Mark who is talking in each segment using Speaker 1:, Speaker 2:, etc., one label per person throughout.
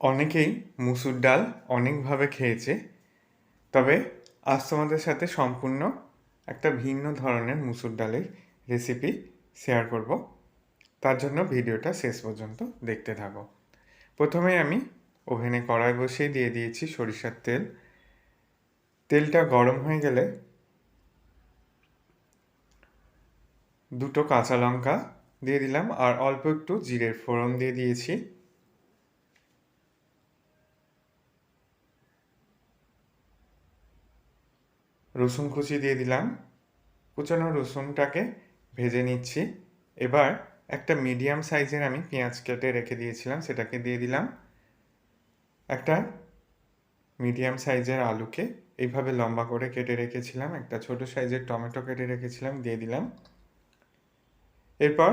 Speaker 1: অনেকেই মুসুর ডাল অনেকভাবে খেয়েছে, তবে আজ তোমাদের সাথে সম্পূর্ণ একটা ভিন্ন ধরনের মুসুর ডালের রেসিপি শেয়ার করব। তার জন্য ভিডিওটা শেষ পর্যন্ত দেখতে থাকো। প্রথমে আমি ওভেনে কড়াই বসিয়ে দিয়ে দিয়েছি সরিষার তেল। তেলটা গরম হয়ে গেলে দুটো কাঁচা লঙ্কা দিয়ে দিলাম, আর অল্প একটু জিরের ফোড়ন দিয়ে দিয়েছি। রসুন কুচি দিয়ে দিলাম। কুচানো রসুনটাকে ভেজে নিচ্ছি। এবার একটা মিডিয়াম সাইজের আমি পেঁয়াজ কেটে রেখে দিয়েছিলাম, সেটাকে দিয়ে দিলাম। একটা মিডিয়াম সাইজের আলুকে এইভাবে লম্বা করে কেটে রেখেছিলাম, একটা ছোট সাইজের টমেটো কেটে রেখেছিলাম, দিয়ে দিলাম। এরপর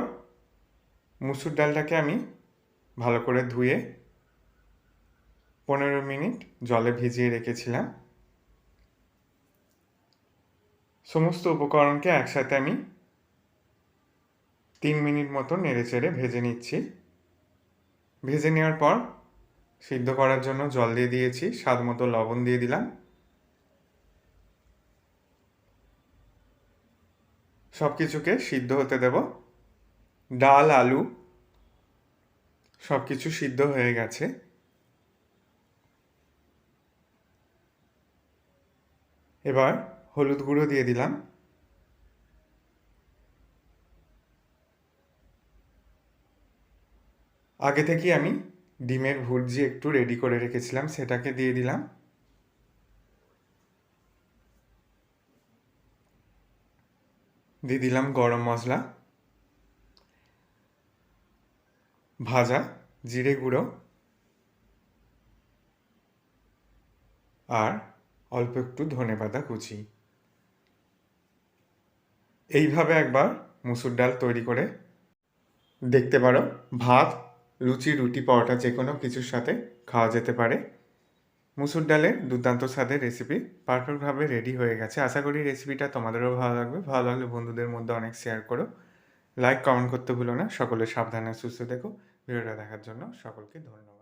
Speaker 1: মুসুর ডালটাকে আমি ভালো করে ধুয়ে পনেরো মিনিট জলে ভিজিয়ে রেখেছিলাম। সমস্ত উপকরণকে একসাথে আমি তিন মিনিট মতো নেড়ে চেড়ে ভেজে নিচ্ছি। ভেজে নেওয়ার পর সিদ্ধ করার জন্য জল দিয়ে দিয়েছি, স্বাদ মতো লবণ দিয়ে দিলাম। সব কিছুকে সিদ্ধ হতে দেব। ডাল, আলু সব কিছু সিদ্ধ হয়ে গেছে। এবার হলুদ গুঁড়ো দিয়ে দিলাম। আগে থেকে আমি ডিমের ভুর্জি একটু রেডি করে রেখেছিলাম, সেটাকে দিয়ে দিলাম। দিয়ে দিলাম গরম মশলা, ভাজা জিরে গুঁড়ো, আর অল্প একটু ধনে পাতা কুচি। এইভাবে একবার মুসুর ডাল তৈরি করে দেখতে পারো। ভাত, লুচি, রুটি, পরোটা যে কোনো কিছুর সাথে খাওয়া যেতে পারে। মুসুর ডালের দুর্দান্ত স্বাদের রেসিপি পারফেক্টভাবে রেডি হয়ে গেছে। আশা করি রেসিপিটা তোমাদেরও ভালো লাগবে। ভালো লাগলে বন্ধুদের মধ্যে অনেক শেয়ার করো। লাইক কমেন্ট করতে ভুলো না। সকলে সাবধানে সুস্থ দেখো ভিডিওটা দেখার জন্য সকলকে ধন্যবাদ।